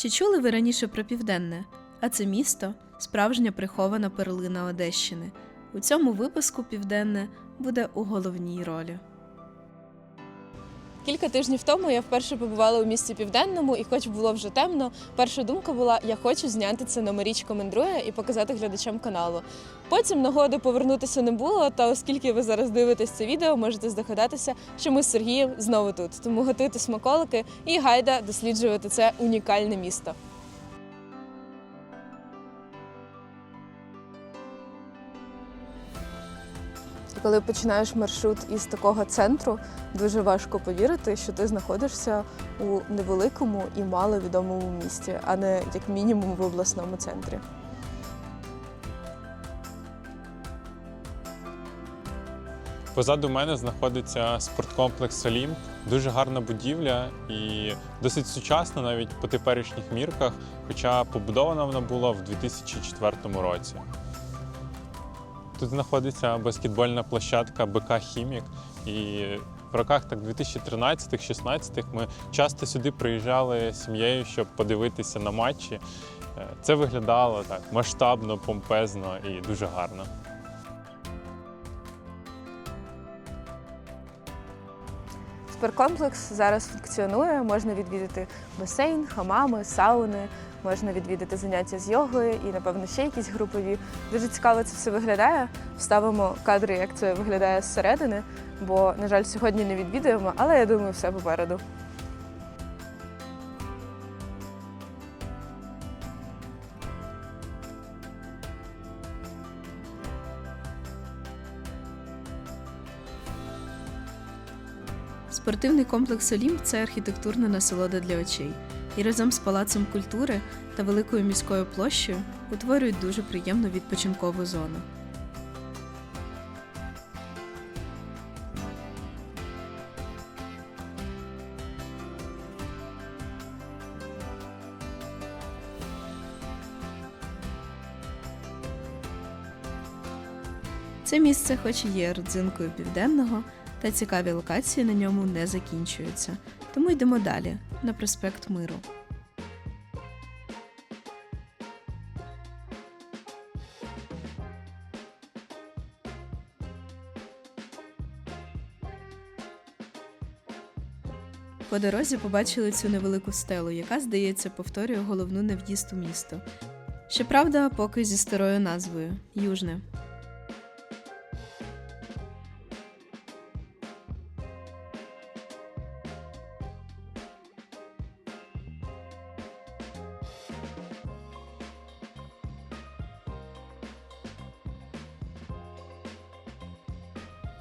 Чи чули ви раніше про південне? А це місто справжня прихована перлина Одещини. У цьому випуску південне буде у головній ролі. Кілька тижнів тому я вперше побувала у місті Південному, і хоч було вже темно, перша думка була: я хочу зняти це на Марічко Мендруя і показати глядачам каналу. Потім нагоди повернутися не було. Та оскільки ви зараз дивитесь це відео, можете здогадатися, що ми з Сергієм знову тут. Тому готуйте смаколики і гайда досліджувати це унікальне місто. Коли починаєш маршрут із такого центру, дуже важко повірити, що ти знаходишся у невеликому і маловідомому місті, а не як мінімум в обласному центрі. Позаду мене знаходиться спорткомплекс Олімп. Дуже гарна будівля і досить сучасна навіть по теперішніх мірках, хоча побудована вона була в 2004 році. Тут знаходиться баскетбольна площадка БК Хімік. І в роках так 2013-16 ми часто сюди приїжджали з сім'єю, щоб подивитися на матчі. Е, Це виглядало так масштабно, помпезно і дуже гарно. Спорткомплекс зараз функціонує. Можна відвідати басейн, хамами, сауни, можна відвідати заняття з йогою і, напевно, ще якісь групові. Дуже цікаво це все виглядає. Вставимо кадри, як це виглядає зсередини, бо, на жаль, сьогодні не відвідуємо, але я думаю, все попереду. Спортивний комплекс Олімп це архітектурна насолода для очей. І разом з палацом культури та великою міською площею утворюють дуже приємну відпочинкову зону. Це місце, хоч і є родзинкою південного, та цікаві локації на ньому не закінчуються. Тому йдемо далі на проспект Миру. По дорозі побачили цю невелику стелу, яка, здається, повторює головну на в'їзд у місто. Щоправда, поки зі старою назвою Южне.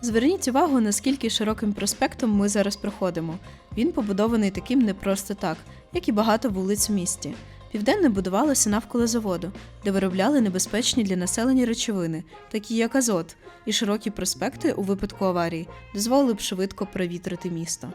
Зверніть увагу, наскільки широким проспектом ми зараз проходимо. Він побудований таким не просто так, як і багато вулиць в місті. Південне будувалося навколо заводу, де виробляли небезпечні для населення речовини, такі як азот, і широкі проспекти у випадку аварії дозволили б швидко провітрити місто.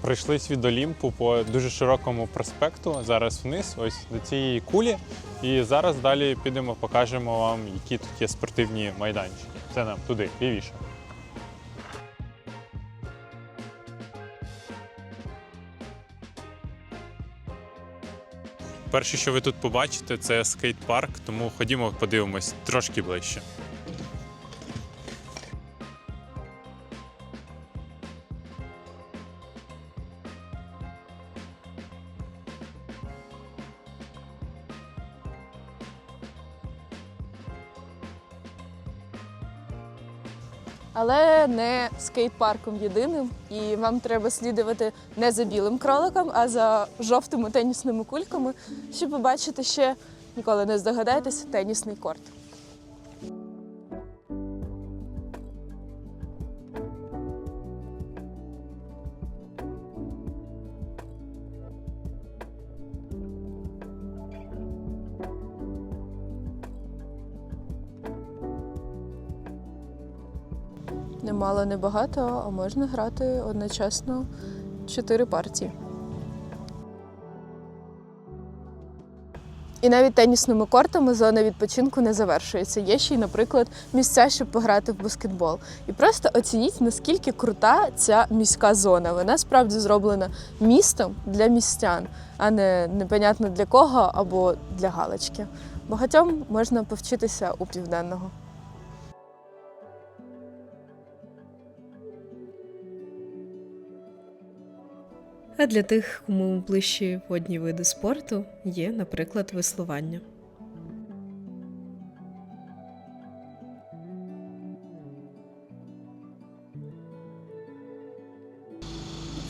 Пройшлись від Олімпу по дуже широкому проспекту. Зараз вниз, ось до цієї кулі. І зараз далі підемо, покажемо вам, які тут є спортивні майданчики. Це нам туди, лівіше. Перше, що ви тут побачите, це скейт-парк, тому ходімо подивимось трошки ближче. Не скейт-парком єдиним, і вам треба слідувати не за білим кроликом, а за жовтими тенісними кульками, щоб побачити ще ніколи не здогадаєтесь тенісний корт. Немало, небагато, а можна грати одночасно чотири партії. І навіть тенісними кортами зона відпочинку не завершується. Є ще й, наприклад, місця, щоб пограти в баскетбол. І просто оцініть, наскільки крута ця міська зона. Вона справді зроблена містом для містян, а не непонятно для кого або для галочки. Багатьом можна повчитися у південного. А для тих, кому ближчі водні види спорту, є, наприклад, веслування.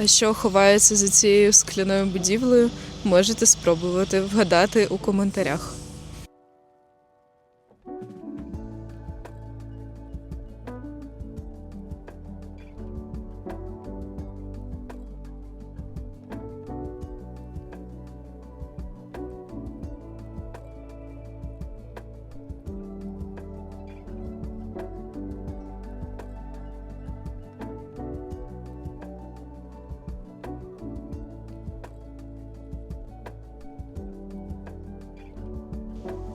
А що ховається за цією скляною будівлею, можете спробувати вгадати у коментарях.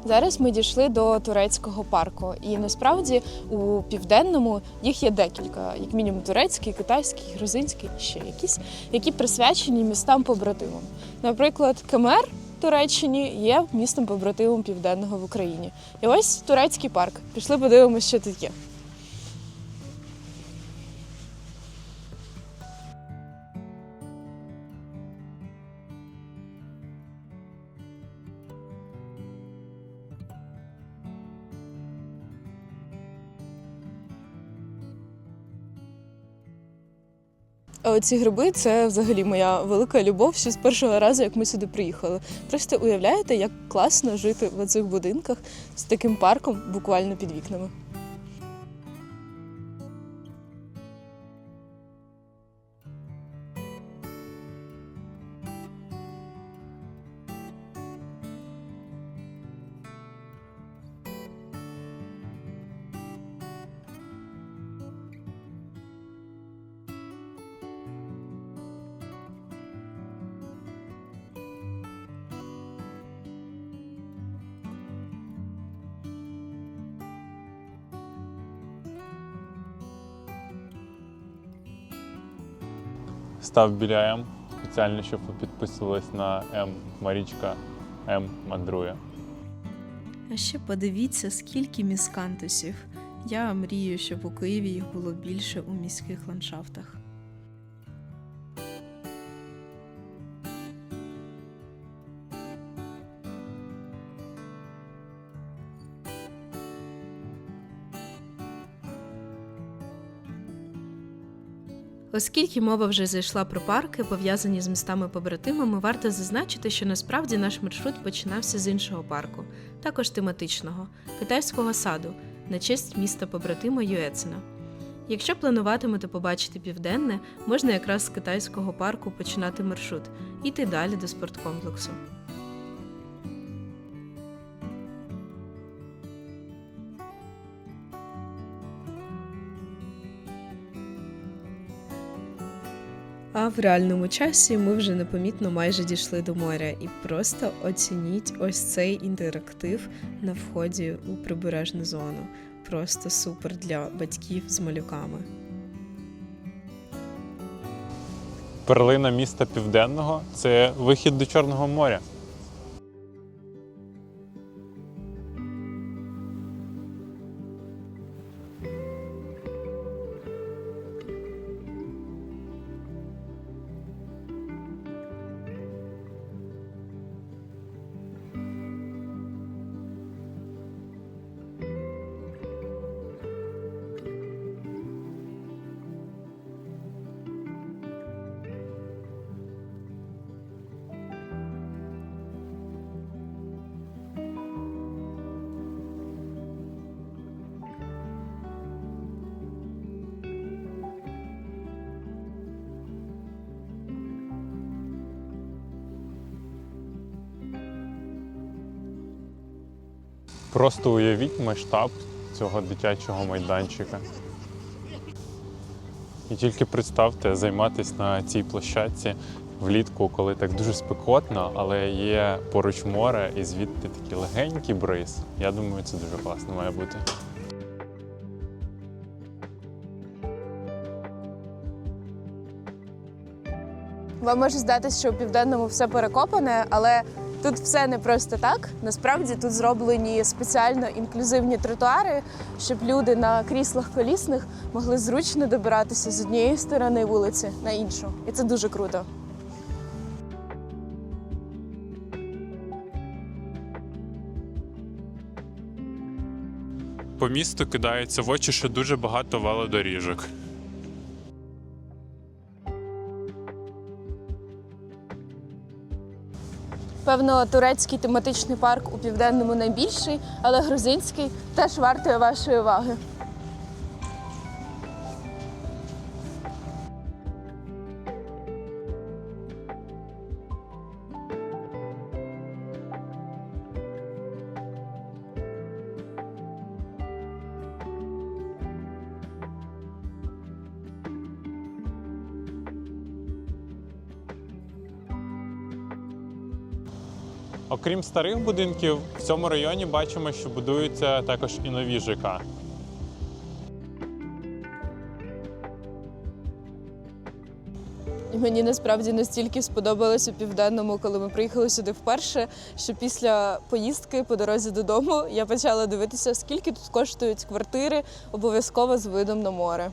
Зараз ми дійшли до турецького парку, і насправді у південному їх є декілька, як мінімум турецький, китайський, грузинський, ще якісь, які присвячені містам побратимам. Наприклад, Кемер Туреччині є містом побратимом південного в Україні. І ось турецький парк. Пішли подивимося, що тут є. Ці гриби це взагалі моя велика любов ще з першого разу, як ми сюди приїхали. Просто уявляєте, як класно жити в цих будинках з таким парком буквально під вікнами. Став біля М спеціально, щоб ви підписувались на М Марічка М мандрує. А ще подивіться, скільки міскантусів. Я мрію, щоб у Києві їх було більше у міських ландшафтах. Оскільки мова вже зайшла про парки, пов'язані з містами-побратимами, варто зазначити, що насправді наш маршрут починався з іншого парку, також тематичного китайського саду на честь міста побратима Юецена. Якщо плануватимете побачити південне, можна якраз з китайського парку починати маршрут і йти далі до спорткомплексу. А в реальному часі ми вже непомітно майже дійшли до моря, і просто оцініть ось цей інтерактив на вході у прибережну зону. Просто супер для батьків з малюками. Перлина міста Південного це вихід до Чорного моря. Просто уявіть масштаб цього дитячого майданчика. І тільки представте займатися на цій площадці влітку, коли так дуже спекотно, але є поруч море і звідти такий легенький бриз. Я думаю, це дуже класно має бути. Вам може здатись, що у південному все перекопане, але тут все не просто так. Насправді тут зроблені спеціально інклюзивні тротуари, щоб люди на кріслах колісних могли зручно добиратися з однієї сторони вулиці на іншу. І це дуже круто. По місту кидається в очі, що дуже багато велодоріжок. Певно, турецький тематичний парк у південному найбільший, але грузинський теж вартує вашої уваги. Окрім старих будинків, в цьому районі бачимо, що будуються також і нові ЖК. Мені насправді настільки сподобалось у південному, коли ми приїхали сюди вперше, що після поїздки по дорозі додому я почала дивитися, скільки тут коштують квартири, обов'язково з видом на море.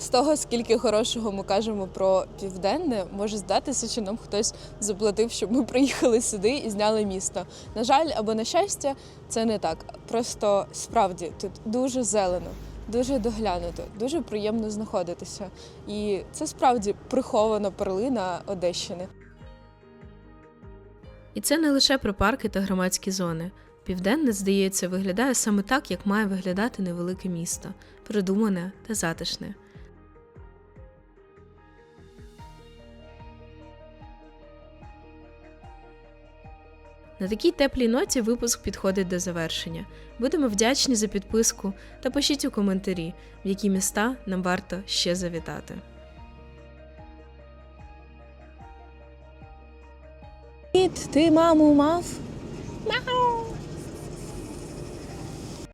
З того, скільки хорошого ми кажемо про південне, може здатися, що нам хтось заплатив, щоб ми приїхали сюди і зняли місто. На жаль, або на щастя, це не так. Просто справді тут дуже зелено, дуже доглянуто, дуже приємно знаходитися. І це справді прихована перлина Одещини. І це не лише про парки та громадські зони. Південне, здається, виглядає саме так, як має виглядати невелике місто, продумане та затишне. На такій теплій ноті випуск підходить до завершення. Будемо вдячні за підписку та пишіть у коментарі, в які міста нам варто ще завітати. Ти маму мав? Мяу!